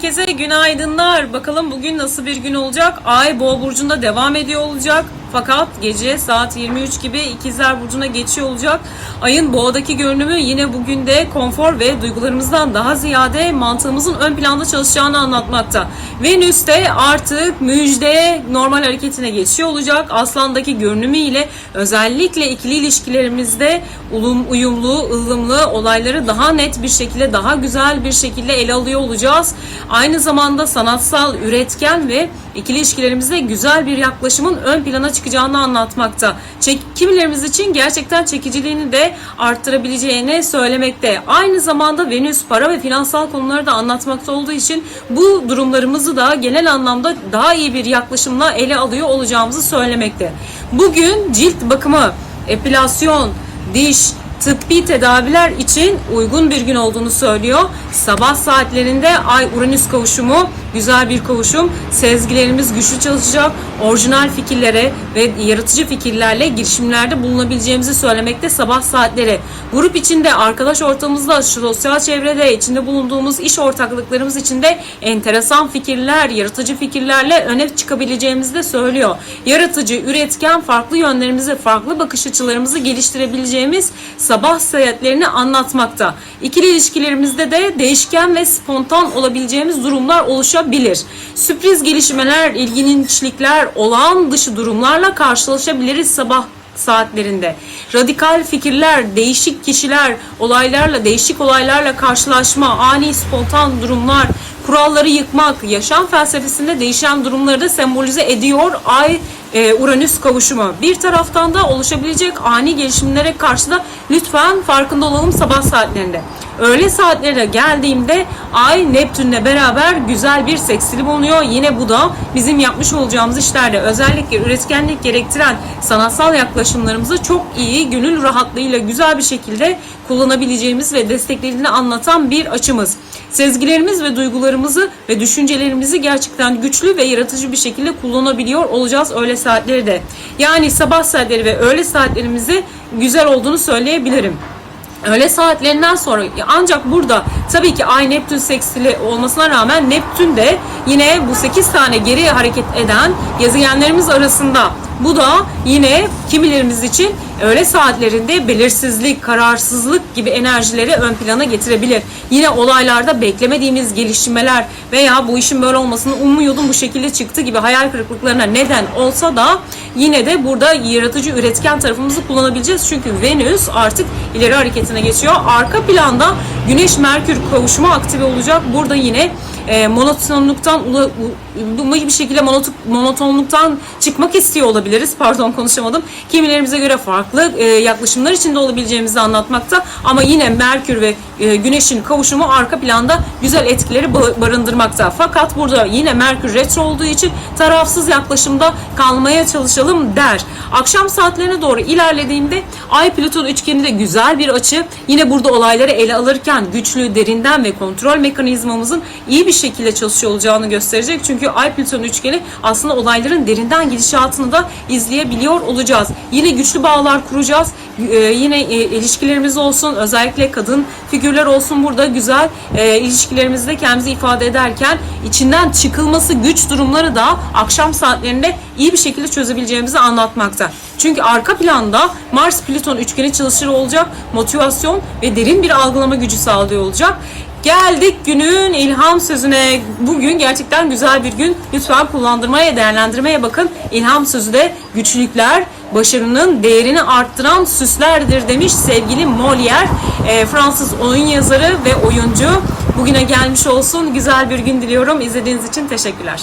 Herkese günaydınlar. Bakalım bugün nasıl bir gün olacak? Ay Boğa burcunda devam ediyor olacak. Fakat gece saat 23 gibi İkizler burcuna geçiyor olacak. Ayın Boğa'daki görünümü yine bugün de konfor ve duygularımızdan daha ziyade mantığımızın ön planda çalışacağını anlatmakta. Venüs de artık müjde normal hareketine geçiyor olacak. Aslandaki görünümü ile özellikle ikili ilişkilerimizde ulum, uyumlu, ılımlı olayları daha net bir şekilde, daha güzel bir şekilde ele alıyor olacağız. Aynı zamanda sanatsal, üretken ve ikili ilişkilerimizde güzel bir yaklaşımın ön plana çıkacağını anlatmakta. Çek, kimilerimiz için gerçekten çekiciliğini de arttırabileceğini söylemekte. Aynı zamanda Venüs para ve finansal konuları da anlatmakta olduğu için bu durumlarımızı da genel anlamda daha iyi bir yaklaşımla ele alıyor olacağımızı söylemekte. Bugün cilt bakımı, epilasyon, diş, tıbbi tedaviler için uygun bir gün olduğunu söylüyor. Sabah saatlerinde Ay Uranüs kavuşumu güzel bir kavuşum. Sezgilerimiz güçlü çalışacak. Orijinal fikirlere ve yaratıcı fikirlerle girişimlerde bulunabileceğimizi söylemekte sabah saatleri. Grup içinde, arkadaş ortamımızda, sosyal çevrede, içinde bulunduğumuz iş ortaklıklarımız içinde enteresan fikirler, yaratıcı fikirlerle öne çıkabileceğimizi de söylüyor. Yaratıcı, üretken, farklı yönlerimizi, farklı bakış açılarımızı geliştirebileceğimiz sabah saatlerini anlatmakta. İkili ilişkilerimizde de değişken ve spontan olabileceğimiz durumlar oluşabilir. Sürpriz gelişmeler, ilginçlikler, olağan dışı durumlarla karşılaşabiliriz sabah saatlerinde. Radikal fikirler, değişik kişiler, olaylarla, değişik olaylarla karşılaşma, ani spontan durumlar, kuralları yıkmak, yaşam felsefesinde değişen durumları da sembolize ediyor Ay e, Uranüs kavuşumu. Bir taraftan da oluşabilecek ani gelişimlere karşı da lütfen farkında olalım sabah saatlerinde. Öğle saatlerine geldiğimde Ay Neptün'le beraber güzel bir seksili bulunuyor. Yine bu da bizim yapmış olacağımız işlerde özellikle üretkenlik gerektiren sanatsal yaklaşımlarımızı çok iyi, gönül rahatlığıyla güzel bir şekilde kullanabileceğimiz ve desteklediğini anlatan bir açımız. Sezgilerimiz ve duygularımızı ve düşüncelerimizi gerçekten güçlü ve yaratıcı bir şekilde kullanabiliyor olacağız öğle saatleri de. Yani sabah saatleri ve öğle saatlerimizi güzel olduğunu söyleyebilirim. Öğle saatlerinden sonra ancak burada tabii ki Ay Neptün sekstili olmasına rağmen Neptün de yine bu 8 tane geri hareket eden gezegenlerimiz arasında. Bu da yine kimilerimiz için öğle saatlerinde belirsizlik, kararsızlık gibi enerjileri ön plana getirebilir. Yine olaylarda beklemediğimiz gelişmeler veya bu işin böyle olmasını umuyordum bu şekilde çıktı gibi hayal kırıklıklarına neden olsa da yine de burada yaratıcı üretken tarafımızı kullanabileceğiz. Çünkü Venüs artık ileri hareketine geçiyor. Arka planda Güneş Merkür kavuşumu aktive olacak. Burada yine e, monotonluktan bir şekilde monotuk, monotonluktan çıkmak istiyor olabiliriz. Pardon konuşamadım. Kimilerimize göre farklı e, yaklaşımlar içinde olabileceğimizi anlatmakta. Ama yine Merkür ve e, Güneş'in kavuşumu arka planda güzel etkileri ba- barındırmakta. Fakat burada yine Merkür retro olduğu için tarafsız yaklaşımda kalmaya çalışalım der. Akşam saatlerine doğru ilerlediğimde Ay Plüton üçgeni de güzel bir açı. Yine burada olayları ele alırken güçlü, derinden ve kontrol mekanizmamızın iyi bir şekilde çalışıyor olacağını gösterecek. Çünkü Ay Plüton üçgeni aslında olayların derinden gidişatını da izleyebiliyor olacağız. Yine güçlü bağlar kuracağız. Ee, yine e, ilişkilerimiz olsun, özellikle kadın figürler olsun burada güzel e, ilişkilerimizde kendimizi ifade ederken içinden çıkılması güç durumları da akşam saatlerinde iyi bir şekilde çözebileceğimizi anlatmakta. Çünkü arka planda Mars Plüton üçgeni çalışır olacak. Motivasyon ve derin bir algılama gücü sağlıyor olacak. Geldik günün ilham sözüne. Bugün gerçekten güzel bir gün. Lütfen kullandırmaya, değerlendirmeye bakın. İlham sözü de güçlükler, başarının değerini arttıran süslerdir demiş sevgili Molière. E, Fransız oyun yazarı ve oyuncu. Bugüne gelmiş olsun. Güzel bir gün diliyorum. İzlediğiniz için teşekkürler.